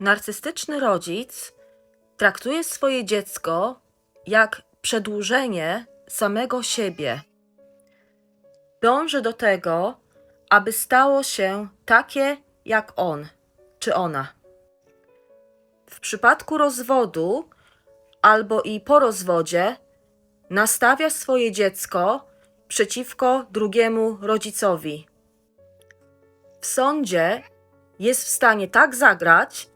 Narcystyczny rodzic traktuje swoje dziecko jak przedłużenie samego siebie. Dąży do tego, aby stało się takie jak on czy ona. W przypadku rozwodu albo i po rozwodzie nastawia swoje dziecko przeciwko drugiemu rodzicowi. W sądzie jest w stanie tak zagrać,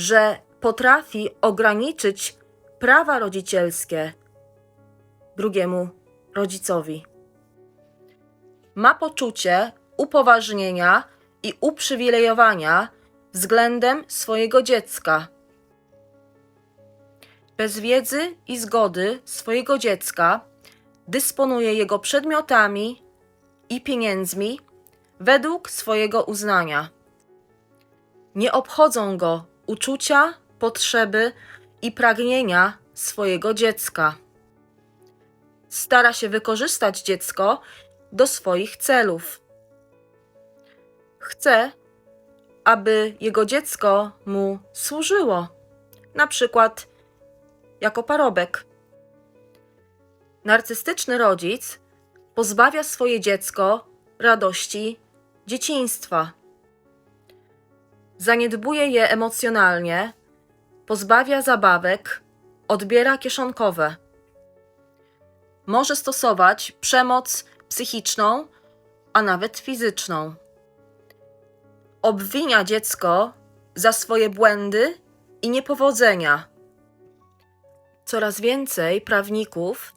że potrafi ograniczyć prawa rodzicielskie drugiemu rodzicowi. Ma poczucie upoważnienia i uprzywilejowania względem swojego dziecka. Bez wiedzy i zgody swojego dziecka dysponuje jego przedmiotami i pieniędzmi według swojego uznania. Nie obchodzą go uczucia, potrzeby i pragnienia swojego dziecka. Stara się wykorzystać dziecko do swoich celów. Chce, aby jego dziecko mu służyło, na przykład jako parobek. Narcystyczny rodzic pozbawia swoje dziecko radości dzieciństwa. Zaniedbuje je emocjonalnie, pozbawia zabawek, odbiera kieszonkowe. Może stosować przemoc psychiczną, a nawet fizyczną. Obwinia dziecko za swoje błędy i niepowodzenia. Coraz więcej prawników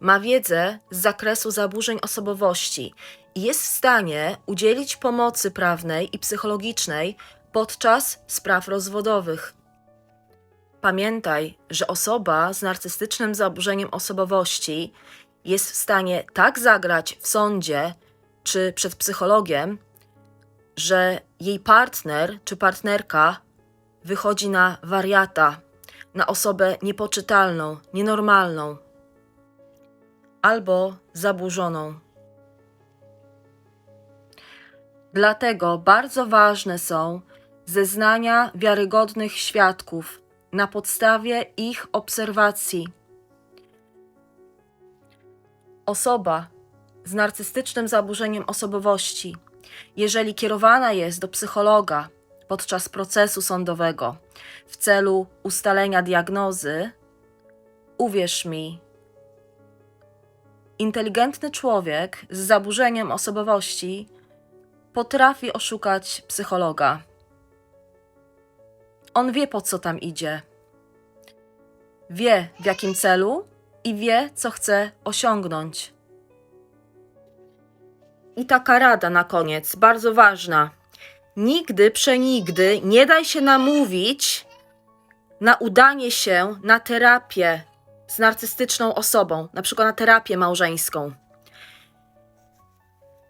ma wiedzę z zakresu zaburzeń osobowości i jest w stanie udzielić pomocy prawnej i psychologicznej podczas spraw rozwodowych. Pamiętaj, że osoba z narcystycznym zaburzeniem osobowości jest w stanie tak zagrać w sądzie czy przed psychologiem, że jej partner czy partnerka wychodzi na wariata, na osobę niepoczytalną, nienormalną albo zaburzoną. Dlatego bardzo ważne są zeznania wiarygodnych świadków na podstawie ich obserwacji. Osoba z narcystycznym zaburzeniem osobowości, jeżeli kierowana jest do psychologa podczas procesu sądowego w celu ustalenia diagnozy, uwierz mi, inteligentny człowiek z zaburzeniem osobowości potrafi oszukać psychologa. On wie, po co tam idzie. Wie, w jakim celu i wie, co chce osiągnąć. I taka rada na koniec, bardzo ważna. Nigdy, przenigdy nie daj się namówić na udanie się na terapię z narcystyczną osobą, na przykład na terapię małżeńską.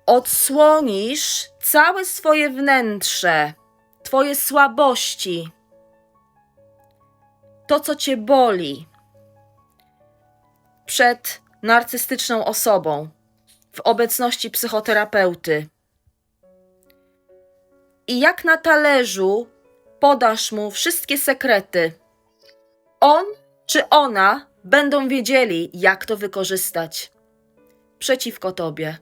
Odsłonisz całe swoje wnętrze, twoje słabości, to, co cię boli przed narcystyczną osobą w obecności psychoterapeuty. I jak na talerzu podasz mu wszystkie sekrety. On czy ona będą wiedzieli, jak to wykorzystać przeciwko tobie.